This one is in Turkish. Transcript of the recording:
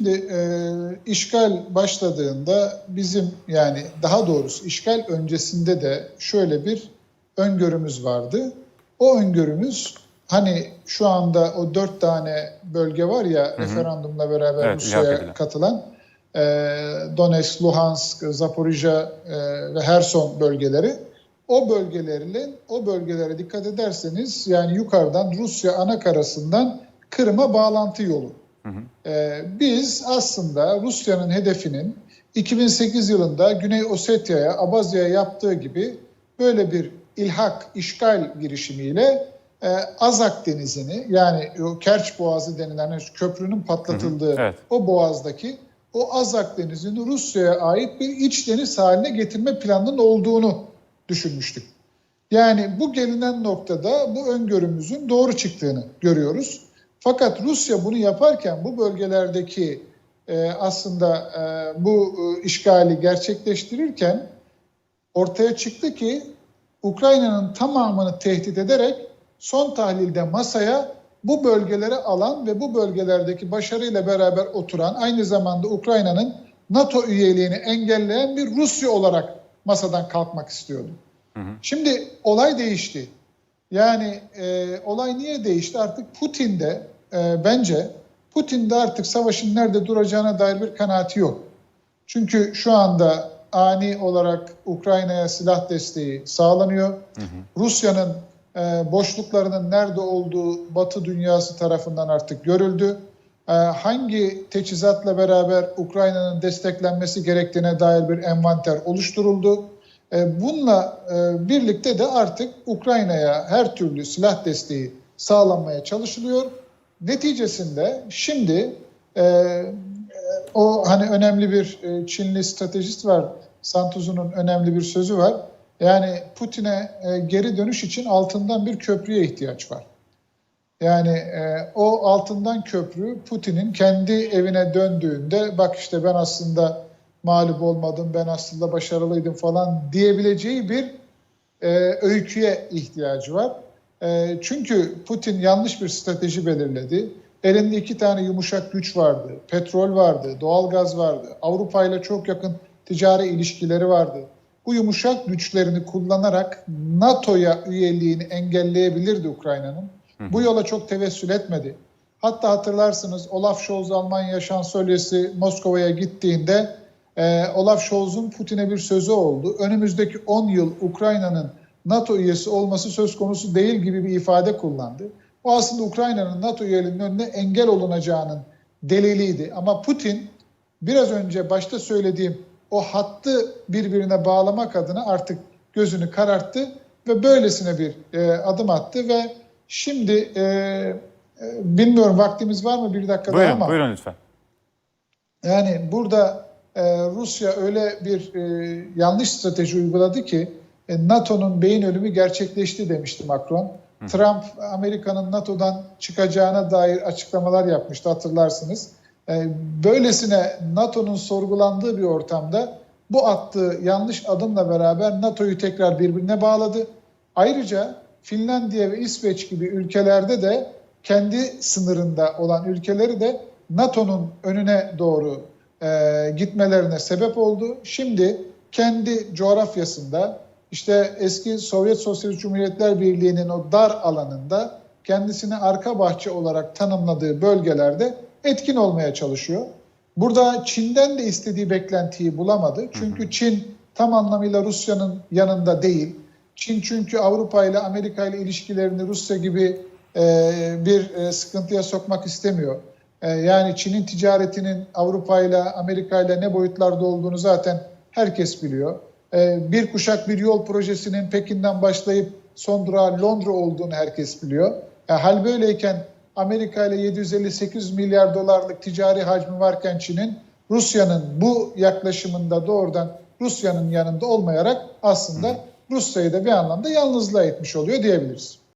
Şimdi e, işgal başladığında bizim yani daha doğrusu işgal öncesinde de şöyle bir öngörümüz vardı. O öngörümüz hani şu anda o dört tane bölge var ya referandumla beraber Evet, Rusya'ya katılan e, Donetsk, Luhansk, Zaporijya e, ve Herson bölgeleri. O bölgelerin o bölgelere dikkat ederseniz yani yukarıdan Rusya ana karasından Kırım'a bağlantı yolu. Ee, biz aslında Rusya'nın hedefinin 2008 yılında Güney Osetya'ya, Abazya'ya yaptığı gibi böyle bir ilhak, işgal girişimiyle e, Azak Denizi'ni yani o Kerç Boğazı denilen köprünün patlatıldığı evet. o boğazdaki o Azak Denizi'ni Rusya'ya ait bir iç deniz haline getirme planının olduğunu düşünmüştük. Yani bu gelinen noktada bu öngörümüzün doğru çıktığını görüyoruz. Fakat Rusya bunu yaparken bu bölgelerdeki e, aslında e, bu e, işgali gerçekleştirirken ortaya çıktı ki Ukrayna'nın tamamını tehdit ederek son tahlilde masaya bu bölgelere alan ve bu bölgelerdeki başarıyla beraber oturan aynı zamanda Ukrayna'nın NATO üyeliğini engelleyen bir Rusya olarak masadan kalkmak istiyordu. Şimdi olay değişti. Yani e, olay niye değişti? Artık Putin de e, bence Putin de artık savaşın nerede duracağına dair bir kanaati yok. Çünkü şu anda ani olarak Ukrayna'ya silah desteği sağlanıyor. Rusya'nın e, boşluklarının nerede olduğu Batı dünyası tarafından artık görüldü. E, hangi teçhizatla beraber Ukrayna'nın desteklenmesi gerektiğine dair bir envanter oluşturuldu. E, bununla e, birlikte de artık Ukrayna'ya her türlü silah desteği sağlanmaya çalışılıyor. Neticesinde şimdi e, o hani önemli bir e, Çinli stratejist var. Santuzu'nun önemli bir sözü var. Yani Putin'e e, geri dönüş için altından bir köprüye ihtiyaç var. Yani e, o altından köprü Putin'in kendi evine döndüğünde bak işte ben aslında mağlup olmadım, ben aslında başarılıydım falan diyebileceği bir e, öyküye ihtiyacı var. E, çünkü Putin yanlış bir strateji belirledi. Elinde iki tane yumuşak güç vardı. Petrol vardı, doğalgaz vardı. Avrupa ile çok yakın ticari ilişkileri vardı. Bu yumuşak güçlerini kullanarak NATO'ya üyeliğini engelleyebilirdi Ukrayna'nın. Bu yola çok tevessül etmedi. Hatta hatırlarsınız Olaf Scholz Almanya şansölyesi Moskova'ya gittiğinde e, Olaf Scholz'un Putin'e bir sözü oldu. Önümüzdeki 10 yıl Ukrayna'nın NATO üyesi olması söz konusu değil gibi bir ifade kullandı. O aslında Ukrayna'nın NATO üyeliğinin önüne engel olunacağının deliliydi. Ama Putin biraz önce başta söylediğim o hattı birbirine bağlamak adına artık gözünü kararttı ve böylesine bir e, adım attı ve şimdi e, e, bilmiyorum vaktimiz var mı bir dakika daha Buyurun, ama buyurun lütfen. yani burada e, Rusya öyle bir e, yanlış strateji uyguladı ki NATO'nun beyin ölümü gerçekleşti demişti Macron. Trump Amerika'nın NATO'dan çıkacağına dair açıklamalar yapmıştı hatırlarsınız. E, böylesine NATO'nun sorgulandığı bir ortamda bu attığı yanlış adımla beraber NATO'yu tekrar birbirine bağladı. Ayrıca Finlandiya ve İsveç gibi ülkelerde de kendi sınırında olan ülkeleri de NATO'nun önüne doğru e, gitmelerine sebep oldu. Şimdi kendi coğrafyasında işte eski Sovyet Sosyalist Cumhuriyetler Birliği'nin o dar alanında kendisini arka bahçe olarak tanımladığı bölgelerde etkin olmaya çalışıyor. Burada Çin'den de istediği beklentiyi bulamadı. Çünkü Çin tam anlamıyla Rusya'nın yanında değil. Çin çünkü Avrupa ile Amerika ile ilişkilerini Rusya gibi e, bir e, sıkıntıya sokmak istemiyor. E, yani Çin'in ticaretinin Avrupa ile Amerika ile ne boyutlarda olduğunu zaten herkes biliyor. E, bir kuşak bir yol projesinin Pekin'den başlayıp son durağı Londra olduğunu herkes biliyor. Hal böyleyken Amerika ile 758 milyar dolarlık ticari hacmi varken Çin'in Rusya'nın bu yaklaşımında doğrudan Rusya'nın yanında olmayarak aslında Rusya'yı da bir anlamda yalnızlığa etmiş oluyor diyebiliriz.